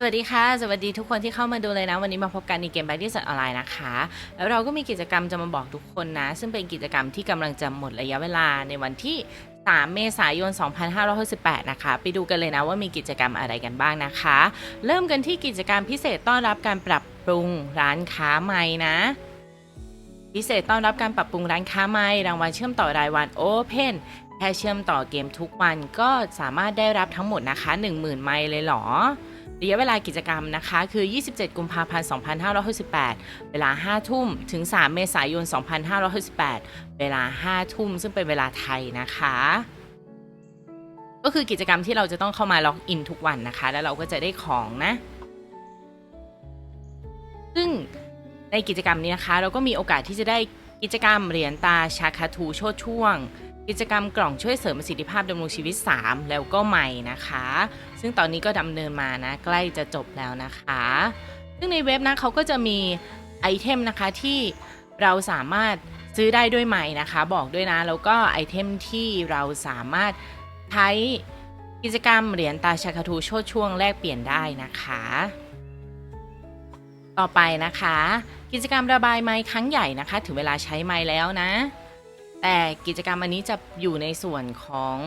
สวัสดีค่ะ สวัสดีทุกคนที่เข้ามาดูเลยนะ วันนี้มาพบกันในเกม b a d d i s ออนไลน์นะคะ แล้วเราก็มีกิจกรรมจะมาบอกทุกคนนะ ซึ่งเป็นกิจกรรมที่กำลังจะหมดระยะเวลาในวันที่ 3 เมษายน 2568 นะคะ ไปดูกันเลยนะว่ามีกิจกรรมอะไรกันบ้างนะคะ เริ่มกันที่กิจกรรมพิเศษต้อนรับการปรับปรุงร้านค้าใหม่นะ พิเศษต้อนรับการปรับปรุงร้านค้าใหม่รางวัลเชื่อมต่อรายวัน Open แค่เชื่อมต่อเกมทุกวันก็สามารถได้รับทั้งหมดนะคะ 10,000 ไมล์เลยเหรอ ระยะเวลากิจกรรมนะคะ คือ 27 กุมภาพันธ์ 2568 เวลา 5 ทุ่ม ถึง 3 เมษายน 2568 เวลา 5 ทุ่ม ซึ่งเป็นเวลาไทยนะคะ ก็คือกิจกรรมที่เราจะต้องเข้ามาล็อกอินทุกวันนะคะ แล้วเราก็จะได้ของนะ ซึ่งในกิจกรรมนี้นะคะ เราก็มีโอกาสที่จะได้กิจกรรมเหรียญตาชาคาทูโชดช่วง กิจกรรมกล่องช่วยเสริมประสิทธิภาพดำรงชีวิต 3 แล้วก็ใหม่นะคะ ซึ่งตอนนี้ก็ดำเนินมานะ ใกล้จะจบแล้วนะคะ ซึ่งในเว็บนะเขาก็จะมีไอเทมนะคะที่เราสามารถซื้อได้ด้วยใหม่นะคะ บอกด้วยนะ แล้วก็ไอเทมที่เราสามารถใช้กิจกรรมเหรียญตาชาคาทูโชดช่วงแลกเปลี่ยนได้นะคะ ต่อไปนะคะ กิจกรรมระบายไม้ครั้งใหญ่นะคะ ถึงเวลาใช้ไม้แล้วนะ แต่กิจกรรมอันนี้จะอยู่ในส่วนของ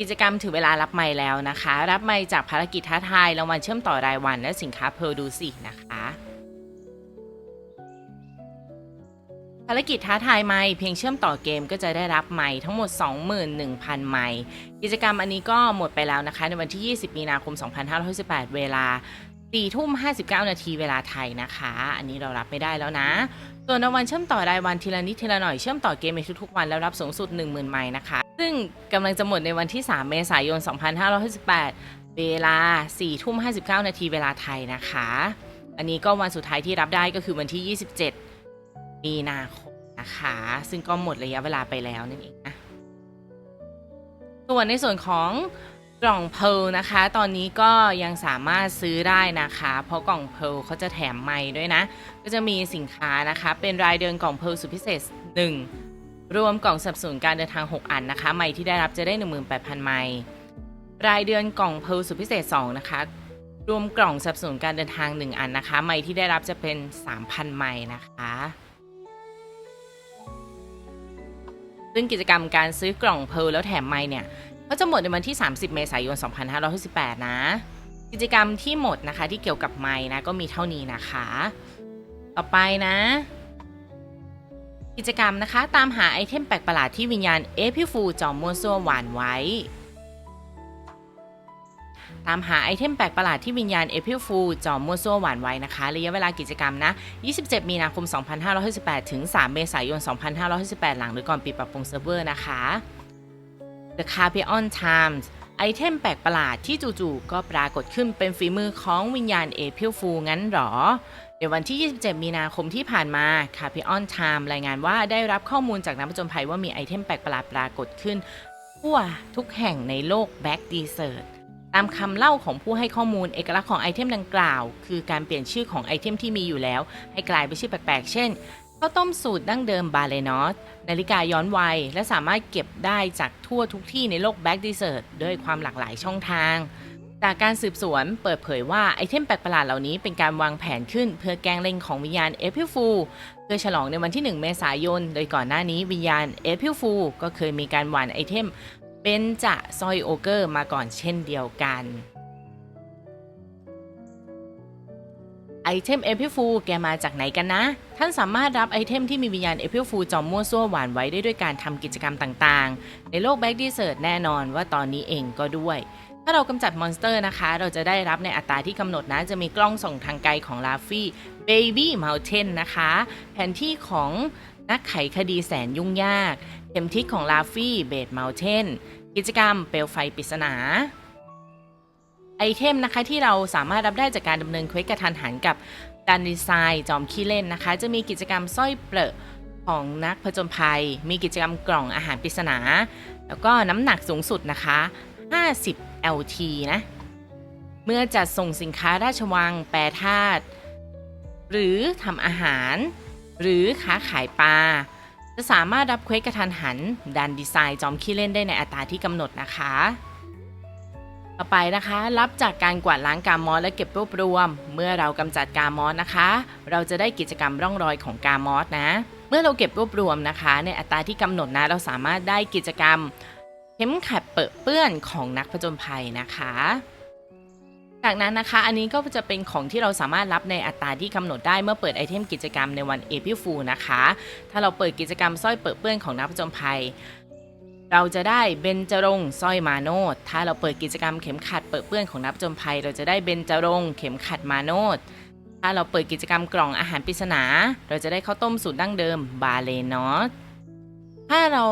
กิจกรรมถึงเวลารับไม้แล้วนะคะ รับไม้จากภารกิจท้าทายรางวัลเชื่อมต่อรายวัน และสินค้าเพ r ร์ดูสินะคะภารกิจท้าทายไม้เพียงเชื่อมต่อเกมก็จะได้รับไม้ทั้งหมด 21,000 ไม้กิจกรรมอันนี้ก็หมดไปแล้วนะคะ ในวันที่ 20 มีนาคม 2568เวลา 4ทุ่ม59นาทีเวลาไทยนะคะ อันนี้เรารับไม่ได้แล้วนะ ส่วนรางวัลเชื่อมต่อรายวันทีละนิดทีละหน่อยเชื่อมต่อเกมในทุกๆวันแล้วรับสูงสุด 10,000 ไมล์นะคะ ซึ่งกำลังจะหมดในวันที่ 3 เมษายน 2568เวลา4ทุ่ม59 นาทีเวลาไทยนะคะ อันนี้ก็วันสุดท้ายที่รับได้ก็คือวันที่ 27 มีนาคมนะคะ ซึ่งก็หมดระยะเวลาไปแล้วนั่นเองนะส่วนในส่วนของ กล่องเพลนะคะ ตอนนี้ก็ยังสามารถซื้อได้นะคะ เพราะกล่องเพลเขาจะแถมไม้ด้วยนะ ก็จะมีสินค้านะคะ เป็นรายเดือนกล่องเพลสุดพิเศษ 1 รวมกล่องสับสนการเดินทาง 6 อันนะคะไม้ที่ได้รับจะได้ 18,000 ไม้รายเดือนกล่องเพลสุดพิเศษ 2 นะคะ รวมกล่องสับสนุนการเดินทาง 1 อันนะคะไม้ที่ได้รับจะเป็น 3,000 ไม้นะคะซึ่งกิจกรรมการซื้อกล่องเพลแล้วแถมไม้เนี่ย ก็จะหมดในวันที่ 30 เมษายน 2568 นะ กิจกรรมที่หมดนะคะที่เกี่ยวกับไม้นะก็มีเท่านี้นะคะ ต่อไปนะ กิจกรรมนะคะตามหาไอเทมแปลกประหลาดที่วิญญาณเอพิฟูจอมมัวซัวหวานไว้ ตามหาไอเทมแปลกประหลาดที่วิญญาณเอพิฟูจอมมัวซัวหวานไว้นะคะระยะเวลากิจกรรมนะ 27 มีนาคม 2568ถึง 3 เมษายน 2568หลังหรือก่อนปิดปรับปรุงเซิร์ฟเวอร์นะคะ The Carpeon Times ไอเทมแปลกประหลาดที่จู่ๆก็ปรากฏขึ้นเป็นฝีมือของวิญญาณเอพิลฟูงั้นหรอ ในวันที่ 27 มีนาคมที่ผ่านมา Carpeon Time รายงานว่าได้รับข้อมูลจากนักผจญภัยว่ามีไอเทมแปลกประหลาดปรากฏขึ้นทั่วทุกแห่งในโลก Back Desert ตามคำเล่าของผู้ให้ข้อมูลเอกลักษณ์ของไอเทมดังกล่าว คือการเปลี่ยนชื่อของไอเทมที่มีอยู่แล้ว ให้กลายเป็นชื่อแปลกๆ เช่น ข้าวต้มสูตรดั้งเดิมบาเลนอสนาฬิกาย้อนวัย และสามารถเก็บได้จากทั่วทุกที่ในโลกแบ็กดีเซอร์ด้วยความหลากหลายช่องทาง จากการสืบสวนเปิดเผยว่าไอเทมแปลกประหลาดเหล่านี้เป็นการวางแผนขึ้นเพื่อแกล้งเล่งของวิญญาณเอพิฟูเพื่อฉลองในวันที่ 1 เมษายน โดยก่อนหน้านี้วิญญาณเอพิฟูก็เคยมีการหว่านไอเทมเป็นจะซอยโอเกอร์มาก่อนเช่นเดียวกัน ไอเทมเอพิฟูแกมาจากไหนกันนะ ท่านสามารถรับไอเทมที่มีวิญญาณเอพิฟูจอมมั่วซั่วหวานไว้ได้ด้วยการทำกิจกรรมต่างๆ ในโลกแบ็กดีเซิร์แน่นอนว่าตอนนี้เองก็ด้วย ถ้าเรากำจัดมอนสเตอร์นะคะ เราจะได้รับในอัตราที่กำหนดนะ จะมีกล้องส่องทางไกลของลาฟี่เบบี้เมลเทนนะคะ แผนที่ของนักไขคดีแสนยุ่งยาก เข็มทิศของลาฟี่เบดเมลเทนกิจกรรมเปลวไฟปริศนา ไอเทมนะคะที่เราสามารถรับได้จากการดำเนินเควสกระทันหันกับดันดีไซน์จอมขี้เล่นนะคะ จะมีกิจกรรมสร้อยเปลอะของนักผจญภัย มีกิจกรรมกล่องอาหารปริศนา แล้วก็น้ำหนักสูงสุดนะคะ 50 LT นะ เมื่อจัดส่งสินค้าราชวัง แปรธาตุ หรือทำอาหาร หรือค้าขายปลา จะสามารถรับเควสกระทันหันดันดีไซน์จอมขี้เล่นได้ในอัตราที่กำหนดนะคะ ต่อไปนะคะ รับจากการกวาดล้างกามอสและเก็บรวบรวม เมื่อเรากำจัดกามอสนะคะ เราจะได้กิจกรรมร่องรอยของกามอสนะ เมื่อเราเก็บรวบรวมนะคะ ในอัตราที่กำหนดนะ เราสามารถได้กิจกรรมเข็มขัดเปิดเปื้อนของนักผจญภัยนะคะ จากนั้นนะคะ อันนี้ก็จะเป็นของที่เราสามารถรับในอัตราที่กำหนดได้เมื่อเปิดไอเทมกิจกรรมในวันเอพิฟูนะคะ ถ้าเราเปิดกิจกรรมสร้อยเปิดเปื้อนของนักผจญภัย เราจะได้เบญจรงสร้อยมาโนดถ้าเราเปิดกิจกรรมเข็มขัดเปิดเปื้อนของนักผจญภัย เราจะได้เบญจรงเข็มขัดมาโนดถ้าเราเปิดกิจกรรมกล่องอาหารปริศนา เราจะได้ข้าวต้มสูตรดั้งเดิมบาเลนอสถ้าเรา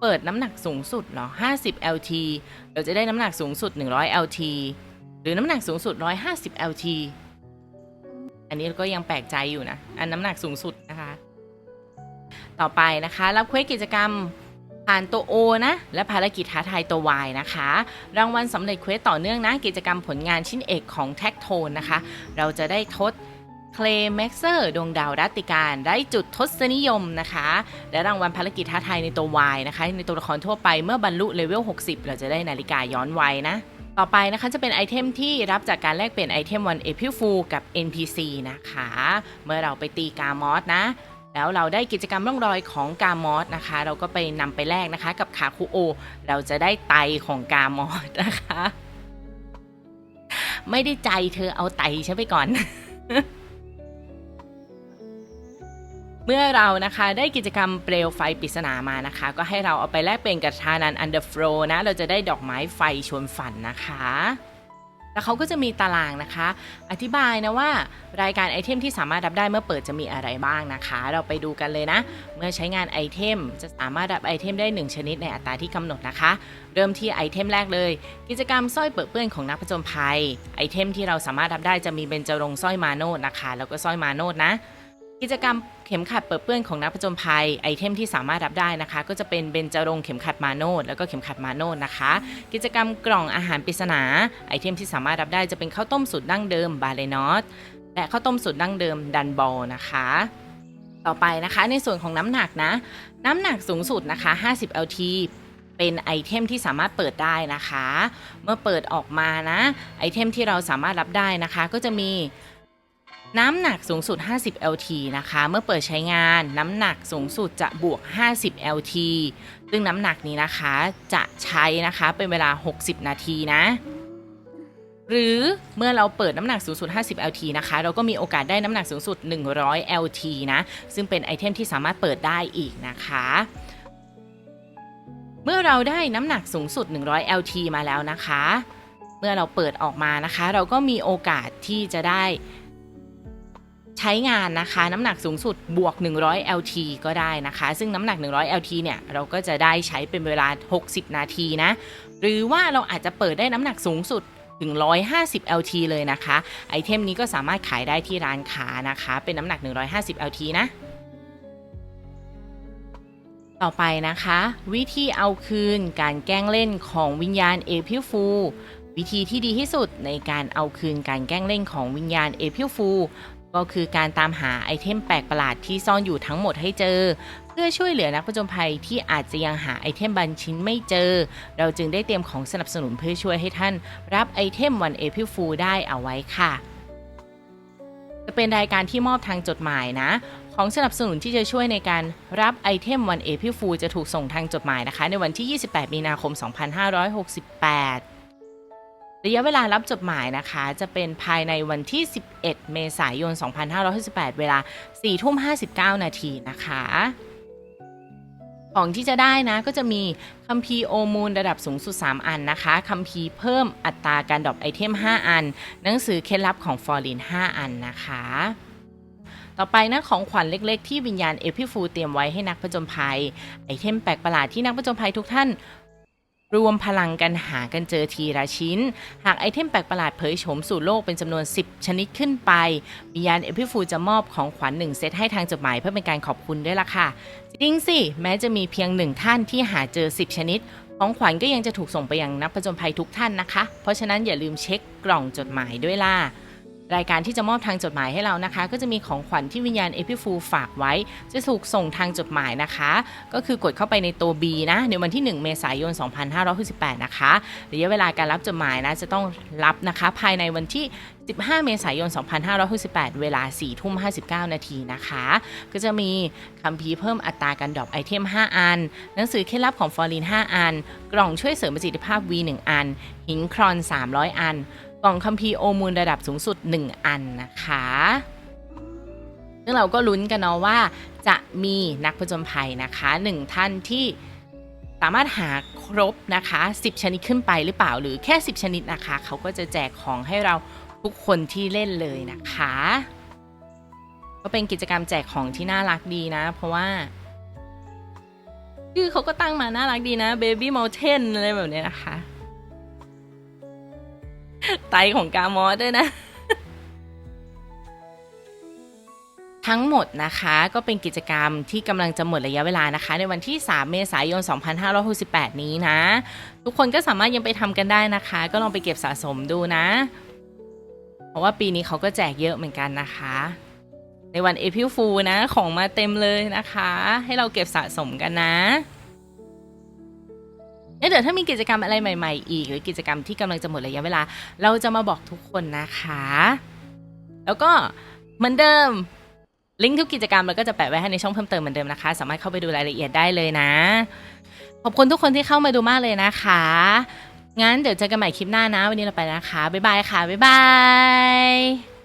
เปิดน้ำหนักสูงสุดเหรอ 50 LT เราจะได้น้ำหนักสูงสุด 100 LT หรือน้ำหนักสูงสุด 150 LT อันนี้ก็ยังแปลกใจอยู่นะ อันน้ำหนักสูงสุด ต่อไปนะคะ รับเควสกิจกรรมผ่านตัว O นะ และภารกิจท้าทายตัว Y นะคะ รางวัลสำเร็จเควสต่อเนื่องนะ กิจกรรมผลงานชิ้นเอกของแท็กโทนนะคะ เราจะได้ทดเคลแม็กเซอร์ดวงดาวรัตติการได้จุดทศนิยมนะคะ และรางวัลภารกิจท้าทายในตัว Y นะคะ ในตัวละครทั่วไปเมื่อบรรลุเลเวล 60 เราจะได้นาฬิกาย้อนวัยนะ ต่อไปนะคะจะเป็นไอเทมที่รับจากการแลกเปลี่ยนไอเทมวันเอพิฟูกับ NPC นะคะ เมื่อเราไปตีกามอสนะ แล้วเราได้กิจกรรมร่องรอยของกามอสนะคะ เราก็ไปนำไปแลกนะคะ กับคาคุโอ เราจะได้ไตของกามอสนะคะ ไม่ได้ใจเธอเอาไตฉันไปก่อน เมื่อเรานะคะได้กิจกรรมเปลวไฟปริศนามานะคะ ก็ให้เราเอาไปแลกเป็นกับทานันอันเดอร์ฟลนะ เราจะได้ดอกไม้ไฟชวนฝันนะคะ แล้วเขาก็จะมีตารางนะคะ อธิบายนะว่ารายการไอเทมที่สามารถรับได้เมื่อเปิดจะมีอะไรบ้างนะคะ เราไปดูกันเลยนะ เมื่อใช้งานไอเทมจะสามารถรับไอเทมได้ 1 ชนิดในอัตราที่กำหนดนะคะ เริ่มที่ไอเทมแรกเลย กิจกรรมสร้อยเปิดเปื้อนของนักผจญภัย ไอเทมที่เราสามารถรับได้จะมีเบญจรงสร้อยมาโนดนะคะ แล้วก็สร้อยมาโนดนะ กิจกรรมเข็มขัดเปิดเปื้อนของนักผจญภัยไอเทมที่สามารถรับได้นะคะ ก็จะเป็นเบญจรงเข็มขัดมาโนดแล้วก็เข็มขัดมาโนดนะคะ กิจกรรมกล่องอาหารปริศนาไอเทมที่สามารถรับได้จะเป็นข้าวต้มสูตรดั้งเดิมบาเลนอสและข้าวต้มสูตรดั้งเดิมดันบอลนะคะ ต่อไปนะคะในส่วนของน้ำหนักนะ น้ำหนักสูงสุดนะคะ 50 LT เป็นไอเทมที่สามารถเปิดได้นะคะ เมื่อเปิดออกมานะไอเทมที่เราสามารถรับได้นะคะ ก็จะมี น้ำหนักสูงสุด 50 LT นะคะ เมื่อเปิดใช้งานน้ำหนักสูงสุดจะบวก 50 LT ซึ่งน้ำหนักนี้นะคะจะใช้นะคะเป็นเวลา 60 นาทีนะ หรือเมื่อเราเปิดน้ำหนักสูงสุด 50 LT นะคะ เราก็มีโอกาสได้น้ำหนักสูงสุด 100 LT นะ ซึ่งเป็นไอเทมที่สามารถเปิดได้อีกนะคะเมื่อเราได้น้ำหนักสูงสุด 100 LT มาแล้วนะคะ เมื่อเราเปิดออกมานะคะ เราก็มีโอกาสที่จะได้ ใช้งานนะคะ น้ำหนักสูงสุดบวก 100 LT ก็ได้นะคะ ซึ่งน้ำหนัก 100 LT เนี่ย เราก็จะได้ใช้เป็นเวลา 60 นาทีนะ หรือว่าเราอาจจะเปิดได้น้ำหนักสูงสุดถึง 150 LT เลยนะคะ ไอเทมนี้ก็สามารถขายได้ที่ร้านค้านะคะ เป็นน้ำหนัก 150 LT นะ ต่อไปนะคะ วิธีเอาคืนการแกล้งเล่นของวิญญาณเอพิฟูวิธีที่ดีที่สุดในการเอาคืนการแกล้งเล่นของวิญญาณเอพิฟู ก็คือการตามหาไอเทมแปลกประหลาดที่ซ่อนอยู่ทั้งหมดให้เจอ เพื่อช่วยเหลือนักผจญภัยที่อาจจะยังหาไอเทมบางชิ้นไม่เจอ เราจึงได้เตรียมของสนับสนุนเพื่อช่วยให้ท่าน รับไอเทมวันเอพิฟูได้เอาไว้ค่ะ จะเป็นรายการที่มอบทางจดหมายนะของสนับสนุนที่จะช่วยในการรับไอเทมวันเอพิฟูจะถูกส่งทางจดหมายนะคะ ในวันที่ 28 มีนาคม 2568 ระยะเวลารับจดหมายนะคะ จะเป็นภายในวันที่ 11 เมษายน 2568 เวลา4ทุ่ม59 นาทีนะคะ ของที่จะได้นะก็จะมีคัมภีร์โอมูลระดับสูงสุด 3 อันนะคะคัมภีร์เพิ่มอัตราการดรอปไอเทม 5 อัน หนังสือเคล็ดลับของฟอร์ลิน 5 อันนะคะต่อไปนะของขวัญเล็ก ๆ ที่วิญญาณเอพิฟูเตรียมไว้ให้นักผจญภัย ไอเทมแปลกประหลาดที่นักผจญภัยทุกท่าน รวมพลังกันหากันเจอทีละชิ้น หากไอเทมแปลกประหลาดเผยโฉมสู่โลกเป็นจำนวน 10 ชนิดขึ้นไปวิญญาณเอพิฟูจะมอบของขวัญหนึ่งเซตให้ทางจดหมายเพื่อเป็นการขอบคุณด้วยล่ะค่ะ จริงสิ แม้จะมีเพียงหนึ่งท่านที่หาเจอ 10 ชนิด ของขวัญก็ยังจะถูกส่งไปยังนักผจญภัยทุกท่านนะคะ เพราะฉะนั้นอย่าลืมเช็คกล่องจดหมายด้วยล่ะ รายการที่จะมอบทางจดหมายให้เรานะคะ ก็จะมีของขวัญที่วิญญาณเอพิฟูฝากไว้ จะถูกส่งทางจดหมายนะคะ ก็คือกดเข้าไปในตัว B นะในวันที่ 1 เมษายน 2568 นะคะระยะเวลาการรับจดหมายนะจะต้องรับนะคะ ภายในวันที่ 15 เมษายน 2568 เวลา 4 ทุ่ม 59 นาทีนะคะ ก็จะมีคัมภีร์เพิ่มอัตราการดรอปไอเทม 5 อัน หนังสือเคล็ดลับของฟอร์ลิน 5 อัน กล่องช่วยเสริมประสิทธิภาพ V 1 อัน หินครอน 300 อัน กล่องคัมภีร์โอมูลระดับสูงสุด 1 อันนะคะซึ่งเราก็ลุ้นกันเนาะว่าจะมีนักผจญภัยนะคะ1ท่านที่สามารถหาครบนะคะ 10 ชนิดขึ้นไปหรือเปล่าหรือแค่ 10 ชนิดนะคะ เขาก็จะแจกของให้เราทุกคนที่เล่นเลยนะคะ ก็เป็นกิจกรรมแจกของที่น่ารักดีนะ เพราะว่าชื่อเขาก็ตั้งมาน่ารักดีนะ Baby Mountain อะไรแบบเนี้ยนะคะ ไตของกามอสด้วยนะ ทั้งหมดนะคะก็เป็นกิจกรรมที่กำลังจะหมดระยะเวลานะคะ ในวันที่ 3 เมษายน 2568 นี้นะ ทุกคนก็สามารถยังไปทำกันได้นะคะ ก็ลองไปเก็บสะสมดูนะ เพราะว่าปีนี้เขาก็แจกเยอะเหมือนกันนะคะ ในวันเอพิลฟูนะของมาเต็มเลยนะคะ ให้เราเก็บสะสมกันนะ เดี๋ยวถ้ามีกิจกรรมอะไรใหม่ ๆ อีก หรือกิจกรรมที่กำลังจะหมดระยะเวลา เราจะมาบอกทุกคนนะคะ แล้วก็เหมือนเดิม ลิงก์ทุกกิจกรรมเราก็จะแปะไว้ให้ในช่องเพิ่มเติมเหมือนเดิมนะคะ สามารถเข้าไปดูรายละเอียดได้เลยนะ ขอบคุณทุกคนที่เข้ามาดูมากเลยนะคะ งั้นเดี๋ยวเจอกันใหม่คลิปหน้านะ วันนี้เราไปนะคะ บ๊ายบายค่ะ บ๊ายบาย